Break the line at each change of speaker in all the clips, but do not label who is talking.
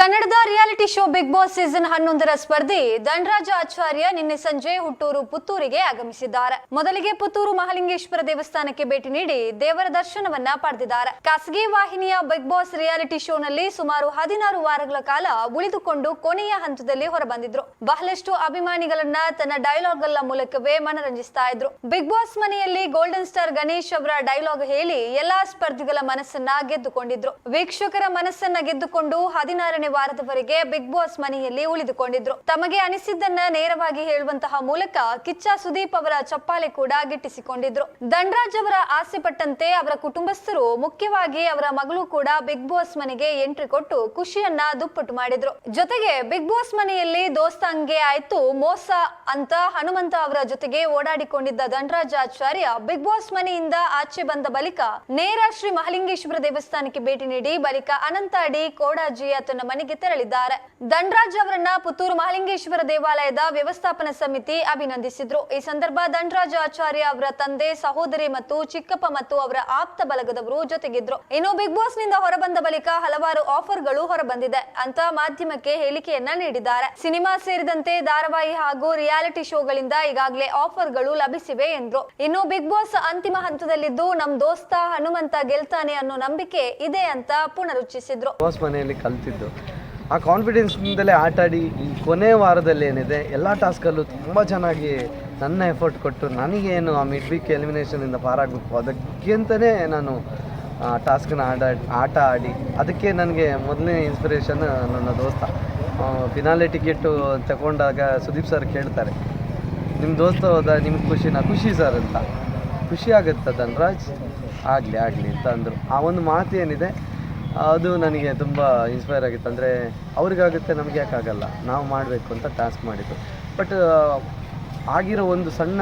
ಕನ್ನಡದ reality show Big Boss season ಹನ್ನೊಂದರ ಸ್ಪರ್ಧಿ ಧನರಾಜ ಆಚಾರ್ಯ ನಿನ್ನೆ ಸಂಜೆ ಹುಟ್ಟೂರು ಪುತ್ತೂರಿಗೆ ಆಗಮಿಸಿದ್ದಾರೆ. ಮೊದಲಿಗೆ ಪುತ್ತೂರು ಮಹಾಲಿಂಗೇಶ್ವರ ದೇವಸ್ಥಾನಕ್ಕೆ ಭೇಟಿ ನೀಡಿ ದೇವರ ದರ್ಶನವನ್ನ ಪಡೆದಿದ್ದಾರೆ. ಖಾಸಗಿ ವಾಹಿನಿಯ ಬಿಗ್ ಬಾಸ್ ರಿಯಾಲಿಟಿ ಶೋನಲ್ಲಿ ಸುಮಾರು ಹದಿನಾರು ವಾರಗಳ ಕಾಲ ಉಳಿದುಕೊಂಡು ಕೊನೆಯ ಹಂತದಲ್ಲಿ ಹೊರಬಂದಿದ್ರು. ಬಹಳಷ್ಟು ಅಭಿಮಾನಿಗಳನ್ನ ತನ್ನ ಡೈಲಾಗ್ಗಳ ಮೂಲಕವೇ ಮನರಂಜಿಸ್ತಾ ಇದ್ರು. ಬಿಗ್ ಬಾಸ್ ಮನೆಯಲ್ಲಿ ಗೋಲ್ಡನ್ ಸ್ಟಾರ್ ಗಣೇಶ್ ಅವರ ಡೈಲಾಗ್ ಹೇಳಿ ಎಲ್ಲಾ ಸ್ಪರ್ಧಿಗಳ ಮನಸ್ಸನ್ನ ಗೆದ್ದುಕೊಂಡಿದ್ರು. ವೀಕ್ಷಕರ ಮನಸ್ಸನ್ನ ಗೆದ್ದುಕೊಂಡು ಹದಿನಾರನೇ ವಾರದವರೆಗೆ ಬಿಗ್ ಬಾಸ್ ಮನೆಯಲ್ಲಿ ಉಳಿದುಕೊಂಡಿದ್ರು. ತಮಗೆ ಅನಿಸಿದ್ದನ್ನ ನೇರವಾಗಿ ಹೇಳುವಂತಹ ಮೂಲಕ ಕಿಚ್ಚ ಸುದೀಪ್ ಅವರ ಚಪ್ಪಾಳೆ ಕೂಡ ಗಿಟ್ಟಿಸಿಕೊಂಡಿದ್ರು. ದಂಡರಾಜ್ ಅವರ ಆಸೆ ಪಟ್ಟಂತೆ ಅವರ ಕುಟುಂಬಸ್ಥರು ಮುಖ್ಯವಾಗಿ ಅವರ ಮಗಳು ಕೂಡ ಬಿಗ್ ಬಾಸ್ ಮನೆಗೆ ಎಂಟ್ರಿ ಕೊಟ್ಟು ಖುಷಿಯನ್ನ ದುಪ್ಪಟ್ಟು ಮಾಡಿದ್ರು. ಜೊತೆಗೆ ಬಿಗ್ ಬಾಸ್ ಮನೆಯಲ್ಲಿ ದೋಸ್ತಂಗೆ ಆಯ್ತು, ಮೋಸ ಅಂತ ಹನುಮಂತ ಅವರ ಜೊತೆಗೆ ಓಡಾಡಿಕೊಂಡಿದ್ದ ದಂಡರಾಜ್ ಆಚಾರ್ಯ ಬಿಗ್ ಬಾಸ್ ಮನೆಯಿಂದ ಆಚೆ ಬಂದ ಬಳಿಕ ನೇರ ಶ್ರೀ ಮಹಾಲಿಂಗೇಶ್ವರ ದೇವಸ್ಥಾನಕ್ಕೆ ಭೇಟಿ ನೀಡಿ ಬಳಿಕ ಅನಂತಾಡಿ ಕೋಡಾಜಿಯ ತನ್ನ ಮನೆಗೆ ತೆರಳಿದ್ದಾರೆ. ದಂಡರಾಜ್ ಅವರನ್ನ ಪುತ್ತೂರು ಮಹಾಲಿಂಗೇಶ್ವರ ದೇವಾಲಯದ ವ್ಯವಸ್ಥಾಪನಾ ಸಮಿತಿ ಅಭಿನಂದಿಸಿದ್ರು. ಈ ಸಂದರ್ಭ ದಂಡರಾಜ ಆಚಾರ್ಯ ಅವರ ತಂದೆ, ಸಹೋದರಿ ಮತ್ತು ಚಿಕ್ಕಪ್ಪ ಮತ್ತು ಅವರ ಆಪ್ತ ಬಲಗದವರು ಜೊತೆಗಿದ್ರು. ಇನ್ನು ಬಿಗ್ ಬಾಸ್ನಿಂದ ಹೊರಬಂದ ಬಳಿಕ ಹಲವಾರು ಆಫರ್ಗಳು ಹೊರಬಂದಿದೆ. ಅಂತ ಮಾಧ್ಯಮಕ್ಕೆ ಹೇಳಿಕೆಯನ್ನ ನೀಡಿದ್ದಾರೆ. ಸಿನಿಮಾ ಸೇರಿದಂತೆ ಧಾರಾವಾಹಿ ಹಾಗೂ ರಿಯಾಲಿಟಿ ಶೋಗಳಿಂದ ಈಗಾಗಲೇ ಆಫರ್ಗಳು ಲಭಿಸಿವೆ ಎಂದ್ರು. ಇನ್ನು ಬಿಗ್ ಬಾಸ್ ಅಂತಿಮ ಹಂತದಲ್ಲಿದ್ದು ನಮ್ ದೋಸ್ತ ಹನುಮಂತ ಗೆಲ್ತಾನೆ ಅನ್ನೋ ನಂಬಿಕೆ ಇದೆ ಅಂತ ಪುನರುಚ್ಚರಿಸಿದ್ರು
ಬಾಸ್ ಮನೆಯಲ್ಲಿ ಕಲ್ತಿದ್ದು. ಆ ಕಾನ್ಫಿಡೆನ್ಸ್ನಿಂದಲೇ ಆಟ ಆಡಿ ಈ ಕೊನೆ ವಾರದಲ್ಲಿ ಏನಿದೆ, ಎಲ್ಲ ಟಾಸ್ಕಲ್ಲೂ ತುಂಬ ಚೆನ್ನಾಗಿ ನನ್ನ ಎಫರ್ಟ್ ಕೊಟ್ಟು ನನಗೇನು ಆ ಮಿಡ್ ವೀಕ್ ಎಲಿಮಿನೇಷನಿಂದ ಪಾರಾಗಬೇಕು ಅದಕ್ಕಿಂತಲೇ ನಾನು, ಆ ಟಾಸ್ಕನ್ನ ಆಡ, ಆಟ ಆಡಿ ಅದಕ್ಕೆ ನನಗೆ ಮೊದಲನೇ ಇನ್ಸ್ಪಿರೇಷನ್ ನನ್ನ ದೋಸ್ತ. ಫಿನಾಲೆ ಟಿಕೆಟು ತಗೊಂಡಾಗ ಸುದೀಪ್ ಸರ್ ಕೇಳ್ತಾರೆ ನಿಮ್ಮ ದೋಸ್ತ ಹೋದ, ನಿಮ್ಗೆ ಖುಷಿನಾ? ಖುಷಿ ಸರ್ ಅಂತ. ಖುಷಿ ಆಗುತ್ತೆ ಧನ್ರಾಜ್. ಆಗಲಿ ಆಗಲಿ, ಅಂತ ಅಂದರು. ಆ ಒಂದು ಮಾತು ಏನಿದೆ ಅದು ನನಗೆ ತುಂಬ ಇನ್ಸ್ಪೈರ್ ಆಗಿತ್ತು. ಅಂದರೆ ಅವ್ರಿಗಾಗುತ್ತೆ, ನಮಗೆ ಯಾಕಾಗಲ್ಲ. ನಾವು ಮಾಡಬೇಕು ಅಂತ ಟಾಸ್ಕ್ ಮಾಡಿದ್ದು. ಬಟ್ ಆಗಿರೋ ಒಂದು ಸಣ್ಣ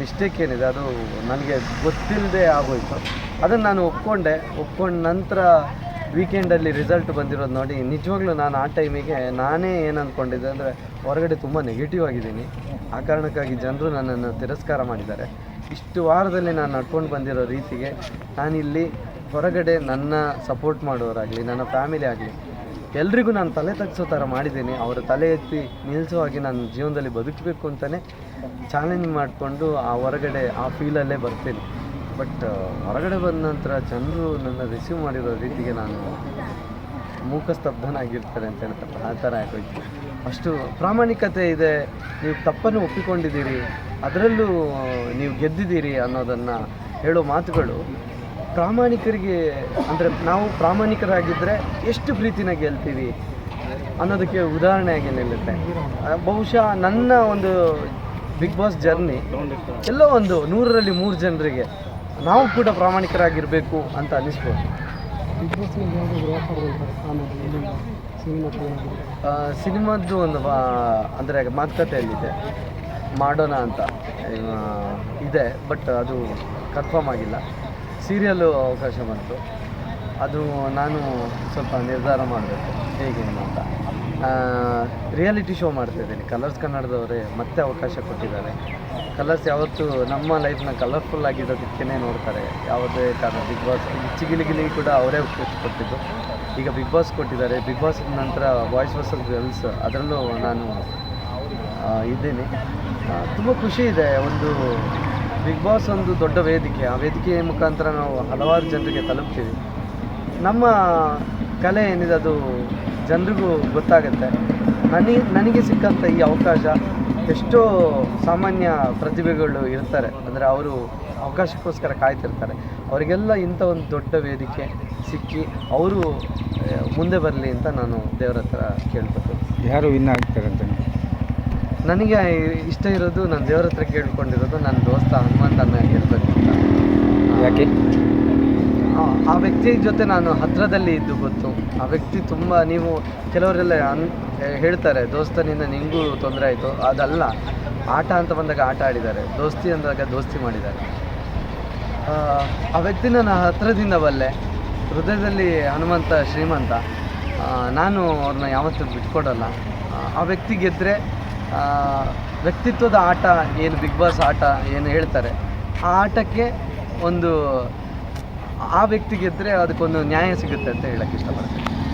ಮಿಸ್ಟೇಕ್ ಏನಿದೆ, ಅದು ನನಗೆ ಗೊತ್ತಿಲ್ಲದೆ ಆಗೋಯ್ತು. ಅದನ್ನು ನಾನು ಒಪ್ಕೊಂಡೆ. ಒಪ್ಕೊಂಡ ನಂತರ ವೀಕೆಂಡಲ್ಲಿ ರಿಸಲ್ಟ್ ಬಂದಿರೋದು ನೋಡಿ, ನಿಜವಾಗ್ಲೂ ನಾನು ಆ ಟೈಮಿಗೆ ನಾನೇ ಏನು ಅಂದ್ಕೊಂಡಿದ್ದೆ ಅಂದರೆ, ಹೊರಗಡೆ ತುಂಬ ನೆಗೆಟಿವ್ ಆಗಿದ್ದೀನಿ. ಆ ಕಾರಣಕ್ಕಾಗಿ ಜನರು ನನ್ನನ್ನು ತಿರಸ್ಕಾರ ಮಾಡಿದ್ದಾರೆ. ಇಷ್ಟು ವಾರದಲ್ಲಿ ನಾನು ನಡ್ಕೊಂಡು ಬಂದಿರೋ ರೀತಿಗೆ ನಾನಿಲ್ಲಿ ಹೊರಗಡೆ ನನ್ನ ಸಪೋರ್ಟ್ ಮಾಡೋರಾಗಲಿ ನನ್ನ ಫ್ಯಾಮಿಲಿ ಆಗಲಿ, ಎಲ್ರಿಗೂ ನಾನು ತಲೆ ತಗ್ಸೋ ಥರ ಮಾಡಿದ್ದೀನಿ. ಅವರ ತಲೆ ಎತ್ತಿ ನಿಲ್ಲಿಸೋ ಹಾಗೆ ನಾನು ಜೀವನದಲ್ಲಿ ಬದುಕಬೇಕು ಅಂತಲೇ ಚಾಲೆಂಜ್ ಮಾಡಿಕೊಂಡು ಆ ಹೊರಗಡೆ, ಆ ಫೀಲಲ್ಲೇ ಬರ್ತೀನಿ. ಬಟ್ ಹೊರಗಡೆ ಬಂದ ನಂತರ ಜನರು ನನ್ನ ರಿಸೀವ್ ಮಾಡಿರೋ ರೀತಿಗೆ ನಾನು ಮೂಕಸ್ತಬ್ಧನಾಗಿರ್ತಾರೆ ಅಂತ ಹೇಳ್ತಾರೆ ಆ ಥರ ಆಗೋಯ್ತು. ಅಷ್ಟು ಪ್ರಾಮಾಣಿಕತೆ ಇದೆ. ನೀವು ತಪ್ಪನ್ನು ಒಪ್ಪಿಕೊಂಡಿದ್ದೀರಿ. ಅದರಲ್ಲೂ ನೀವು ಗೆದ್ದಿದ್ದೀರಿ ಅನ್ನೋದನ್ನು ಹೇಳೋ ಮಾತುಗಳು ಪ್ರಾಮಾಣಿಕರಿಗೆ ಅಂದರೆ ನಾವು ಪ್ರಾಮಾಣಿಕರಾಗಿದ್ದರೆ ಎಷ್ಟು ಪ್ರೀತಿನ ಗೆಲ್ತೀವಿ ಅನ್ನೋದಕ್ಕೆ ಉದಾಹರಣೆಯಾಗಿ ನಿಲ್ಲುತ್ತೆ. ಬಹುಶಃ ನನ್ನ ಒಂದು ಬಿಗ್ ಬಾಸ್ ಜರ್ನಿ ಎಲ್ಲೋ ಒಂದು ನೂರರಲ್ಲಿ ಮೂರು ಜನರಿಗೆ ನಾವು ಕೂಡ ಪ್ರಾಮಾಣಿಕರಾಗಿರಬೇಕು ಅಂತ ಅನ್ನಿಸ್ಬೋದು ಸಿನಿಮಾದ್ದು ಒಂದು ಅಂದರೆ ಮಾತುಕತೆ ಮಾತುಕತೆಯಲ್ಲಿದೆ. ಮಾಡೋಣ ಅಂತ ಇದೆ ಬಟ್ ಅದು ಕನ್ಫರ್ಮ್ ಆಗಿಲ್ಲ. ಸೀರಿಯಲ್ಲು ಅವಕಾಶ ಬಂತು. ಅದು ನಾನು ಸ್ವಲ್ಪ ನಿರ್ಧಾರ ಮಾಡಬೇಕು. ಹೇಗೇನು ಅಂತ. ರಿಯಾಲಿಟಿ ಶೋ ಮಾಡ್ತಾಯಿದ್ದೀನಿ ಕಲರ್ಸ್ ಕನ್ನಡದವರೇ ಮತ್ತೆ ಅವಕಾಶ ಕೊಟ್ಟಿದ್ದಾರೆ. ಕಲರ್ಸ್ ಯಾವತ್ತೂ ನಮ್ಮ ಲೈಫ್ನ ಕಲರ್ಫುಲ್ ಆಗಿರೋದಕ್ಕೇ ನೋಡ್ತಾರೆ. ಯಾವುದೇ ಕಾರಣ ಬಿಗ್ ಬಾಸ್ ಚಿಗಿಲಿಗಿಲಿ ಕೂಡ ಅವರೇ ಕೊಟ್ಟಿದ್ದು. ಈಗ ಬಿಗ್ ಬಾಸ್ ಕೊಟ್ಟಿದ್ದಾರೆ. ಬಿಗ್ ಬಾಸ್ ನಂತರ ಬಾಯ್ಸ್ ವರ್ಸಸ್ ಗರ್ಲ್ಸ್ ಅದರಲ್ಲೂ ನಾನು ಇದ್ದೀನಿ. ತುಂಬ ಖುಷಿ ಇದೆ. ಒಂದು ಬಿಗ್ ಬಾಸ್ ಒಂದು ದೊಡ್ಡ ವೇದಿಕೆ. ಆ ವೇದಿಕೆಯ ಮುಖಾಂತರ ನಾವು ಹಲವಾರು ಜನರಿಗೆ ತಲುಪ್ತೀವಿ. ನಮ್ಮ ಕಲೆ ಏನಿದೆ ಅದು ಜನರಿಗೂ ಗೊತ್ತಾಗುತ್ತೆ. ನನಗೆ ನನಗೆ ಸಿಕ್ಕಂಥ ಈ ಅವಕಾಶ ಎಷ್ಟೋ ಸಾಮಾನ್ಯ ಪ್ರತಿಭೆಗಳು ಇರ್ತಾರೆ. ಅಂದರೆ ಅವರು ಅವಕಾಶಕ್ಕೋಸ್ಕರ ಕಾಯ್ತಿರ್ತಾರೆ. ಅವರಿಗೆಲ್ಲ ಇಂಥ ಒಂದು ದೊಡ್ಡ ವೇದಿಕೆ ಸಿಕ್ಕಿ ಅವರು ಮುಂದೆ ಬರಲಿ ಅಂತ ನಾನು ದೇವರ ಹತ್ರ ಕೇಳ್ಕೊತೀನಿ.
ಯಾರು ವಿನ್ ಆಗ್ತಾರೆ ಅಂತ
ನನಗೆ ಇಷ್ಟ ಇರೋದು ನಾನು ದೇವ್ರ ಹತ್ರ ಕೇಳ್ಕೊಂಡಿರೋದು ನನ್ನ ದೋಸ್ತ ಹನುಮಂತನ ಗೆಲ್ಬೇಕು ಅಂತ.
ಯಾಕೆ?
ಆ- ವ್ಯಕ್ತಿ ಜೊತೆ ನಾನು ಹತ್ರದಲ್ಲಿ ಇದ್ದು ಗೊತ್ತು. ಆ ವ್ಯಕ್ತಿ ತುಂಬ ನೀವು ಕೆಲವರೆಲ್ಲ ಅನ್ ಹೇಳ್ತಾರೆ ದೋಸ್ತನಿಂದ ನಿಂಗೂ ತೊಂದರೆ ಆಯಿತು. ಅದಲ್ಲ ಆಟ ಅಂತ ಬಂದಾಗ ಆಟ ಆಡಿದ್ದಾರೆ. ದೋಸ್ತಿ ಅಂದಾಗ ದೋಸ್ತಿ ಮಾಡಿದ್ದಾರೆ. ಆ, ವ್ಯಕ್ತಿನ ನಾನು ಹತ್ರದಿಂದ ಬಲ್ಲೆ ಹೃದಯದಲ್ಲಿ ಹನುಮಂತ ಶ್ರೀಮಂತ ನಾನು ಅವ್ರನ್ನ ಯಾವತ್ತೂ ಬಿಟ್ಕೊಡಲ್ಲ. ಆ, ಆ ವ್ಯಕ್ತಿ ಗೆದ್ದರೆ ವ್ಯಕ್ತಿತ್ವದ ಆಟ, ಏನು ಬಿಗ್ ಬಾಸ್ ಆಟ, ಏನು ಹೇಳ್ತಾರೆ, ಆ ಆಟಕ್ಕೆ ಒಂದು, ಆ ವ್ಯಕ್ತಿ ಗೆದ್ದರೆ ಅದಕ್ಕೊಂದು ನ್ಯಾಯ ಸಿಗುತ್ತೆ ಅಂತ ಹೇಳಕ್ಕೆ ಇಷ್ಟಪಡ್ತೀನಿ.